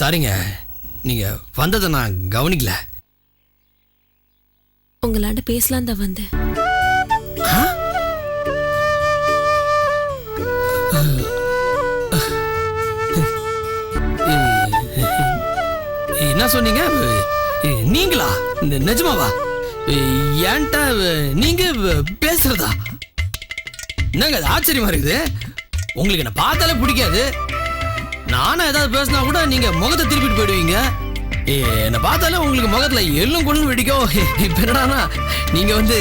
சாரிங்க. நீங்க வந்ததை நான் கவனிக்கல. உங்களாண்ட பேசலாம் தான் வந்தேன். என்ன சொன்னீங்க? நீங்களா? நிஜமாவா? ஏன்ட்ட நீங்க பேசுறதா? என்னங்க ஆச்சரியமா இருக்குது? உங்களுக்கு என்ன பார்த்தாலே பிடிக்காது. நானும் ஏதாவது பேசினா கூட நீங்க முகத்தை திருப்பிட்டு போயிடுவீங்க. என்ன என்னை பார்த்தாலே உங்களுக்கு முகத்துல எள்ளும் கொள்ளும் வெடிக்கும். இப்ப என்னடானா நீங்க வந்து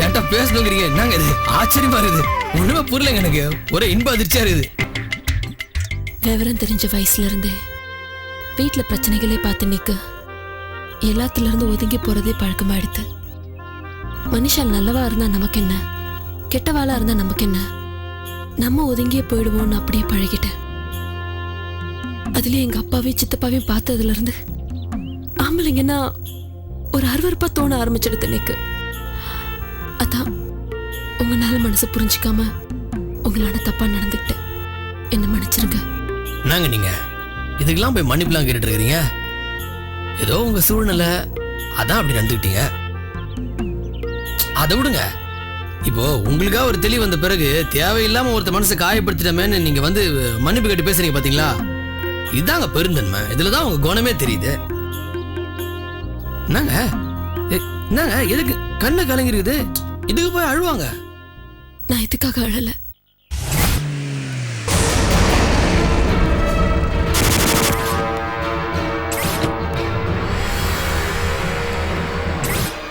என்கிட்ட பேசணுங்கிறீங்க. என்னங்க இது? ஆச்சரியமா இருக்குது. ஒண்ணுமே புரியலங்க எனக்கு. ஒரே இன்ப அதிர்ச்சியா இருக்குது. விவரம் தெரிஞ்ச வயசுல இருந்தே வீட்ல பிரச்சனைகளே பார்த்து நிக்க. எல்லாத்துல இருந்து ஒதுங்கி போறதே பழக்கமாயிடுது மனுஷன் நல்லவா இருந்தா நமக்கு என்ன கெட்டவாளா இருந்தா நமக்கு என்ன நம்ம ஒதுங்கியே போயிடுவோம்னு அப்படியே பழகிட்டேன் அதுலயே எங்க அப்பாவையும் சித்தப்பாவையும் பார்த்ததுல இருந்து ஆம்பளைங்கன்னா ஒரு அருவறுப்பா தோண ஆரம்பிச்சிடுது எனக்கு அதான் உங்களால நல்ல மனசை புரிஞ்சுக்காம உங்களால தப்பா நடந்துக்கிட்டேன். என்ன மன்னிச்சிருங்க. நாங்க நீங்க? இதுக்கெல்லாம் போய் மன்னிப்புலாம் கேட்டுட்டு இருக்கிறீங்க ஏதோ உங்க சூழ்நிலை அதான் அப்படி நடந்துக்கிட்டீங்க. அதை விடுங்க. இப்போ உங்களுக்கா ஒரு தெளிவு வந்த பிறகு தேவையில்லாம ஒருத்த மனசை காயப்படுத்திட்டமேன்னு நீங்க வந்து மன்னிப்பு கேட்டு பேசுறீங்க பாத்தீங்களா? இதாங்க பெருந்தன்மை. இதுலதான் உங்க குணமே தெரியுது. என்னங்க? என்னங்க? எதுக்கு கண்ணு கலங்கிருக்குது? இதுக்கு போய் அழுவாங்க. நான் இதுக்காக அழல.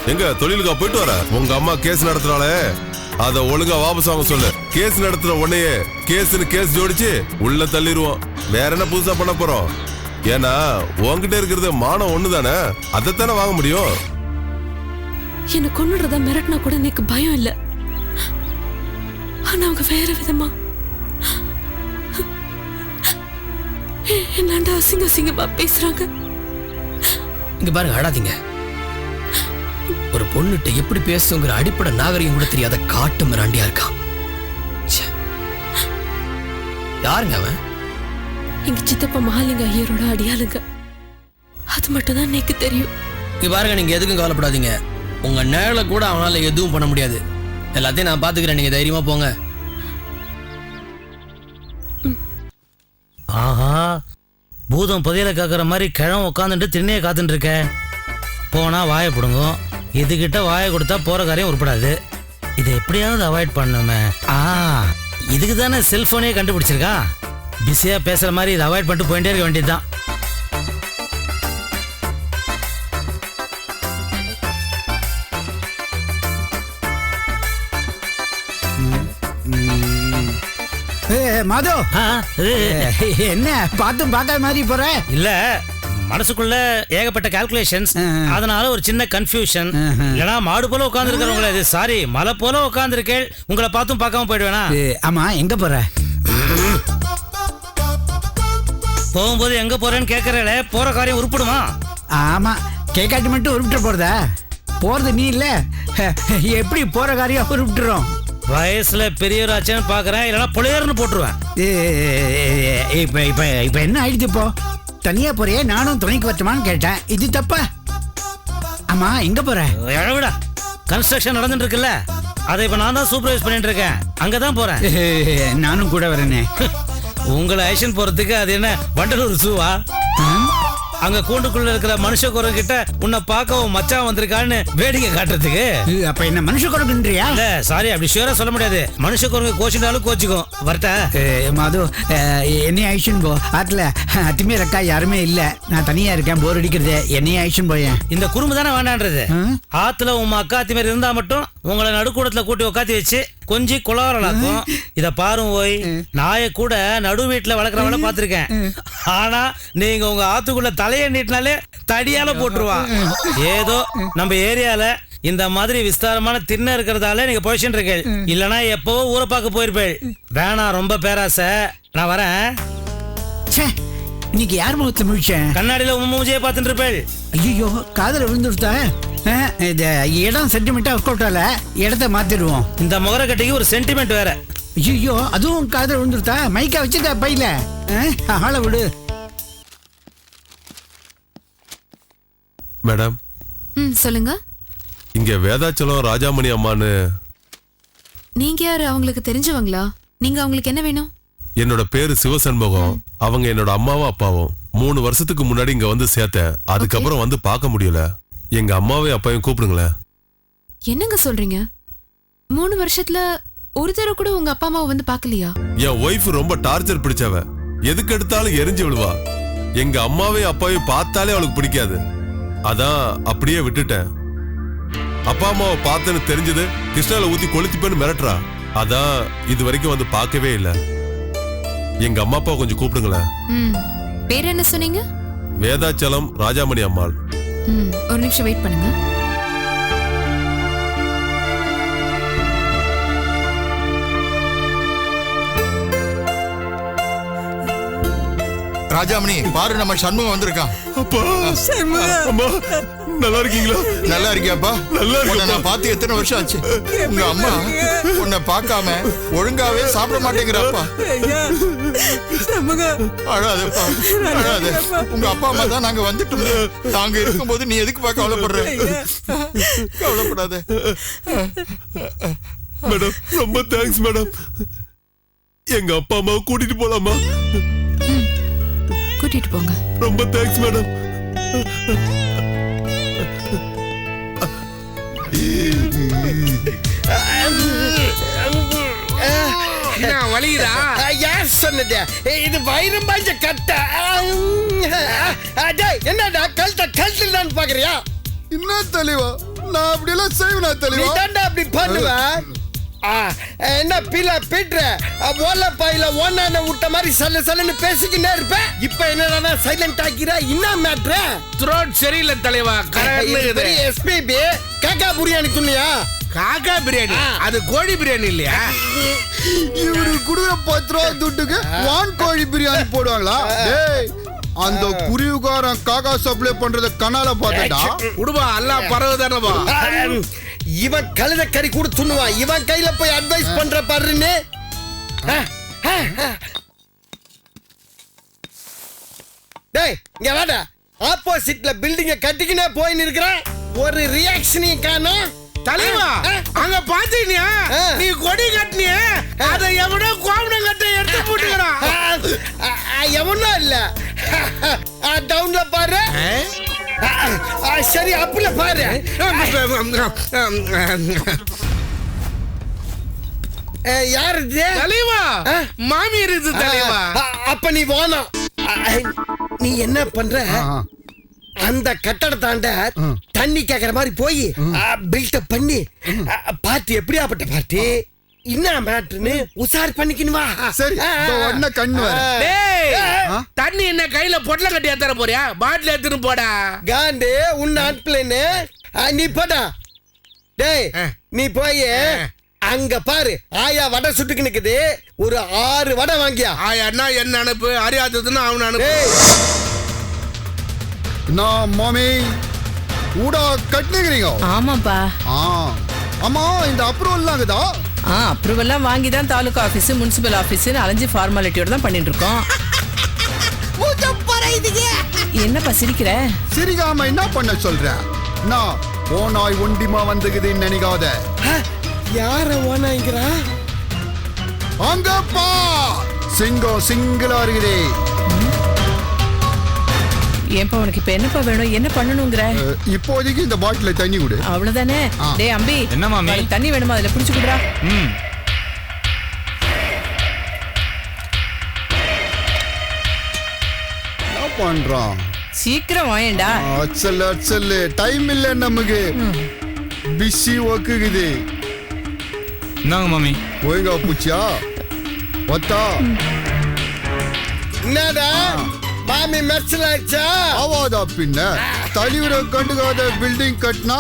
எங்க தொழிலுக்கா போயிட்டு வர? உங்க அம்மா கேஸ் நடத்துறாளே. அத ஒழுங்கா வாபஸ் வாங்க சொல்லு. கேஸ் நடத்துற உடனே கேஸ்னு கேஸ் ஜோடிச்சு உள்ள தள்ளிடுவோம் வேற என்ன புதுசா பண்ண போறோம்? ஏன்னா உன்கிட்ட இருக்கிறது மானம் ஒண்ணுதானே? அதைத்தானே வாங்க முடியும்? என்ன கொன்னுடுறதா மிரட்டினா கூட எனக்கு பயம் இல்ல. ஆனா அவங்க வேற விதமா. என்னாண்ட அசிங்க அசிங்கமா பேசுறாங்க. இங்க பாருங்க அழாதீங்க. ஒரு பொண்ணுகிட்ட எப்படி பேசுங்கிற அடிப்படை நாகரிகம் கூட தெரியாத காட்டு மிராண்டியா இருக்கான். ச்சே. யாருங்க அவன்? எங்க சித்தப்பா மகாலிங்க ஐயரோட அடியாளுங்க. அது மட்டும் தான் எனக்கு தெரியும். இங்க பாருங்க நீங்க எதுக்கும் கவலைப்படாதீங்க. உங்க நேரில கூட அவனால எதுவும் பண்ண முடியாது. எல்லாத்தையும் நான் பாத்துக்கிறேன் நீங்க தைரியமா போங்க. ஆஹா பூதம் புதையல காக்கிற மாதிரி கிழம் உட்காந்துட்டு திண்ணையை காத்துட்டு இருக்க. போனா வாயை பிடுங்கும். இதுகிட்ட வாயை கொடுத்தா போற காரியம் உருப்படாது. இதை எப்படியாவது அவாய்ட் பண்ணுமே. ஆ இதுக்கு தானே செல்போனே கண்டுபிடிச்சிருக்கா? பிஸியா பேசுற மாதிரி இதை அவாய்ட் பண்ணிட்டு போயிட்டே இருக்க வேண்டியதுதான். மாது. என்ன பார்த்தும் பார்க்காத மாதிரி போற? இல்ல மனசுக்குள்ள ஏகப்பட்ட கால்குலேஷன்ஸ் அதனால ஒரு சின்ன கன்ஃபியூஷன் இல்லனா மாடு போல உட்கார்ந்து இது சாரி மலை போல உட்கார்ந்து உங்களை பார்த்தும் பார்க்காம போயிடுவேனா? ஆமா எங்க போற? போகும்போது எங்க போறேன்னு கேக்குறல போற காரியம் உருப்படுமா? ஆமா கேக்காட்டி மட்டும் உருப்பிட்டு போறதா? போறது நீ இல்ல. எப்படி போற காரியம் உருப்பிட்டுரும்? வயசுல பெரியவராச்சேன்னு பாக்குறேன் இல்லனா புலையர்னு போட்டுருவேன். இப்ப இப்ப இப்ப என்ன ஆயிடுச்சு இப்போ? தனியா போறியே நானும் துணைக்கு வரட்டுமான்னு கேட்டேன். இது தப்பா? ஆமா எங்க போற? எழவிடா கன்ஸ்ட்ரக்ஷன் நடந்துட்டு இருக்குல்ல அதை இப்ப நான் தான் சூப்பர்வைஸ் பண்ணிட்டு இருக்கேன் அங்கதான் போறேன். நானும் கூட வரேனே. உங்களை ஐஷன் போறதுக்கு அது என்ன வண்டலூர் சூவா அங்க கூண்டுக்குள்ள இருக்கிற மனுஷ குரங்கு கிட்ட உன்னை பார்க்க உன் மச்சான் வந்திருக்கான்னு வேடிக்கை காட்டுறதுக்கு. அப்ப என்ன மனுஷ கொடுக்குன்றியா இல்ல சாரி அப்படி ஷூரா சொல்ல முடியாது. மனுஷ குரங்கு கோச்சினாலும் கோச்சிக்கும். வரட்டா? மாது என்னையும் அழிச்சுன்னு போ. ஆத்துல அத்திமே அக்கா யாருமே இல்ல. நான் தனியா இருக்கேன் போர் அடிக்கிறது. என்னையும் அழிச்சுன்னு போயேன். இந்த குறும்பு தானே வேண்டான்றது? ஆத்துல உன் அக்காத்தி மாதிரி இருந்தா மட்டும் உங்களை நடுக்கூடத்துல கூட்டி உட்காத்தி வச்சு கொஞ்சி குளாரலாக்கும் இத பாரும் ஓய் நாயை கூட நடு வீட்டுல வளர்க்குறவள பாத்திருக்கேன். ஆனா நீங்க உங்க ஆத்துக்குள்ள தலைய நீட்டினாலே தடியால போட்டுருவான் ஏதோ நம்ம ஏரியால இந்த மாதிரி விஸ்தாரமான திண்ணை இருக்கிறதால நீங்க பொழிச்சுட்டு இருக்கீள் இல்லனா எப்பவோ ஊரை பார்க்க போயிருப்பேள் வேணாம் ரொம்ப பேராசை. நான் வரேன். ச்சே இன்னைக்கு யார் முகத்துல முழிச்சேன்? கண்ணாடியில உன் மூஞ்சியை பார்த்துட்டு இருப்பேள் ஐயோ காதல விழுந்துருத்தா இந்த இடம் சென்டிமெண்ட்டாக ஒர்க் இடத்த மாற்றிடுவோம் இந்த முகரக்கட்டைக்கு ஒரு சென்டிமெண்ட் வேற. ஐயோ அதுவும் காதில் விழுந்துருத்தா? மைக்கா வச்சுட்டா பையில? ஆளை விடு. மேடம். ம் சொல்லுங்க. இங்க வேதாச்சலம் ராஜாமணி அம்மான்னு நீங்க யாரு? அவங்களுக்கு தெரிஞ்சவங்களா? நீங்க அவங்களுக்கு என்ன வேணும்? என்னோட பேரு சிவசண்முகம். அவங்க என்னோட அம்மாவும் அப்பாவும். மூணு வருஷத்துக்கு முன்னாடி இங்க வந்து சேர்த்தேன். அதுக்கப்புறம் வந்து பார்க்க முடியல. எங்க அம்மாவையும் அப்பாவையும் கூப்பிடுங்களேன். என்னங்க சொல்றீங்க? மூணு வருஷத்துல ஒரு தடவை கூட உங்க அப்பா அம்மாவை வந்து பார்க்கலையா? என் ஒய்ஃப் ரொம்ப டார்ச்சர் பிடிச்சவ. எதுக்கு எடுத்தாலும் எரிஞ்சு விழுவா. எங்க அம்மாவையும் அப்பாவையும் பார்த்தாலே அவளுக்கு பிடிக்காது. அதான் அப்படியே விட்டுட்டேன். அப்பா அம்மாவை பார்த்தேன்னு தெரிஞ்சது கிருஷ்ணால ஊத்தி கொளுத்திப்பேன்னு மிரட்டுறா. அதான் இது வரைக்கும் வந்து பார்க்கவே இல்ல. எங்க அம்மா அப்பா கொஞ்சம் கூப்பிடுங்களேன். ம். பேர் என்ன சொன்னீங்க? வேதாச்சலம் ராஜாமணி அம்மாள். ஒரு நிமிஷம் வெயிட் பண்ணுங்க. ராஜாமணி பாரு நம்ம சண்முகம் வந்திருக்கான். அப்பா அம்மா. நல்லா இருக்கீங்களா? நல்லா இருக்கியாப்பா? நல்லா. உன்னை நான் பார்த்து எத்தனை வருஷம் ஆச்சு? உங்க அம்மா உன்னை பார்க்காம ஒழுங்காவே சாப்பிட மாட்டேங்கிறாப்பா. அழாதப்பா அழாத. உங்க அப்பா அம்மா தான் நாங்க வந்துட்டோம். நாங்க இருக்கும்போது நீ எதுக்குப்பா கவலைப்படுற? கவலைப்படாத. மேடம் ரொம்ப தேங்க்ஸ் மேடம். எங்க அப்பா அம்மாவை கூட்டிட்டு போலாமா? கூட்டிட்டு போங்க. ரொம்ப தேங்க்ஸ் மேடம். என்ன வலிக்குதா? யார் சொன்னது. இது வயிறும் பாய்ச்ச கட்ட என்னடா கழுத்த கழுத்துலான்னு பாக்குறியா? என்ன தெளிவா? நான் அப்படியெல்லாம் செய்வேனா நீ தெளிவா தாண்டா அப்படி பண்ணுவ? ஆ, என்ன பீல பீட்ற? ஓல பாயில ஒன்னான விட்ட மாதிரி சல்ல சல்லுன்னு பேசிக்கினே இருப்ப? இப்ப என்னடா சைலண்ட் ஆக்கிற? என்ன மேட்ரு த்ரோட் சரியில்லை தலைவா எஸ்பிபி காக்கா பிரியாணி துணியா காக்கா பிரியாணி? அது கோழி பிரியாணி இல்லையா? இவரு குடுக்குற பத்து ரூபா துட்டுக்கு வான் கோழி பிரியாணி போடுவாங்களா? டேய் அந்த குருவிகாரன் காக்கா சப்ளை பண்றத கனால பார்த்தடா உடுவா எல்லாம் பறவை தானவா இவன் கழுத கறி கூட துண்ணுவான் இவன் கையில போய் அட்வைஸ் பண்ற பாருன்னு. டேய் இங்க வாடா. ஆப்போசிட்ல பில்டிங்க கட்டிக்கினே போயின்னு இருக்கிறேன் ஒரு ரியாக்ஷனையும் காணோம். தலைவா அங்க பாத்தீனியா? ஆ. நீ கொடி கட்டினிய? அத எவனோ கோவணம் கட்ட எடுத்து போட்டுக்கிறான். எவனும் இல்ல. டவுன்ல பாரு. சரி அப்புல பாரு. யார் இது? தலைவா. மாமி இருக்குது தலைவா அப்ப நீ வானம் நீ என்ன பண்ற? அந்த கட்டடத்தாண்ட தண்ணி கேக்குற மாதிரி போய் பில்டப் பண்ணி பார்ட்டி எப்படியாப்பட்ட பார்ட்டி என்ன மேட்ருன்னு உசார் பண்ணிக்கணுமா சரி, உடனே கண்ணு வர. தண்ணி என்ன கையில பொட்டல கட்டி ஏத்தற போறியா? பாட்டில் எடுத்துன்னு போடா. காண்டு உன் ஆட்பிளேன்னு நீ போடா. டேய் ஆ. நீ போய் அங்க பாரு ஆயா வடை சுட்டுக்கு நிக்குது. ஒரு ஆறு வடை வாங்கியா. ஆயா அண்ணா என்ன அனுப்பு? அறியாததுன்னு அவன் அனுப்பு. நான் மாமி? ஊடா கட்டினுக்கிறீங்க ஆமாப்பா. ஆ. அம்மா இந்த அப்ரூவல்லாம் இருக்குதா? ஆ அப்ரூவல்லாம் வாங்கி தான் தாலுகா ஆஃபீஸ் முனிசிபல் ஆஃபீஸ்னு அலைஞ்சு ஃபார்மாலிட்டியோட தான் பண்ணிட்டு இருக்கோம் என்னப்பா சிரிக்கிற? சிரிக்காம என்ன பண்ண சொல்ற? நான் போனாய் ஒண்டிமா வந்துக்குதுன்னு நினைக்காத. யார ஓனாங்கிறா அங்க பா சிங்கம் சிங்கிளா இருக்குது. ஏன்பா உனக்கு இப்ப என்னப்பா வேணும்? என்ன பண்ணணுங்கிற? இப்போதைக்கு இந்த பாட்டில தண்ணி கொடு. அவ்வளவுதானே. டேய் அம்பி. என்ன மாமி? தண்ணி வேணுமா? அதுல பிடிச்சு குடுறா ம். என்ன பண்றான் சீக்கிரம் வாயேண்டா. அச்சல் அச்சல். டைம் இல்ல நமக்கு. பிஸி ஒக்குகுது இந்தாங்க மாமி. ஒழுங்கா பூச்சியா? ஒத்தா? என்னடா? மாமி மெர்சல் ஆயிடுச்சா ஆவாதா பின்ன? தலிவிட கண்டுக்காத பில்டிங் கட்டினா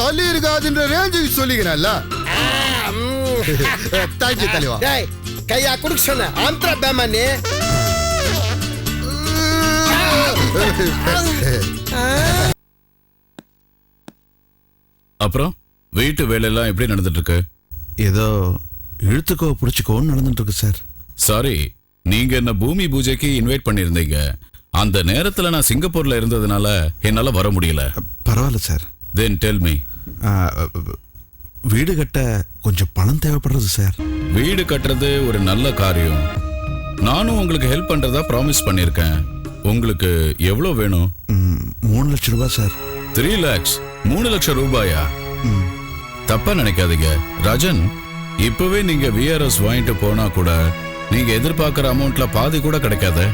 தலி இருக்காதுன்ற ரேஞ்சுக்கு சொல்லிக்கிறேன்ல. தேங்க்யூ தலைவா. டேய் கையா குடுக்க சொன்ன. ஆந்திரா பேமானி அப்புறம் வீட்டு வேலையெல்லாம் எப்படி நடந்துட்டு இருக்கு ஏதோ இழுத்துக்கோ பிடிச்சிக்கோன்னு நடந்துட்டு இருக்கு சார். சாரி நீங்க என்ன பூமி பூஜைக்கு இன்வைட் பண்ணியிருந்தீங்க. அந்த நேரத்துல நான் சிங்கப்பூர்ல இருந்ததுனால என்னால வர முடியல. பரவாயில்ல சார். தென் டெல் மீ வீடு கட்ட கொஞ்சம் பணம் தேவைப்படுறது சார். வீடு கட்டுறது ஒரு நல்ல காரியம். நானும் உங்களுக்கு ஹெல்ப் பண்றதா ப்ராமிஸ் பண்ணியிருக்கேன் உங்களுக்கு எவ்வளவு வேணும்? மூணு லட்சம் ரூபாய் சார். த்ரீ லேக்ஸ் மூணு லட்சம் ரூபாயா? தப்பா நினைக்காதீங்க. ராஜன் இப்பவே நீங்க விஆர்எஸ் வாங்கிட்டு போனா கூட நீங்க எதிர்பார்க்கிற அமௌண்ட்ல பாதி கூட கிடைக்காது.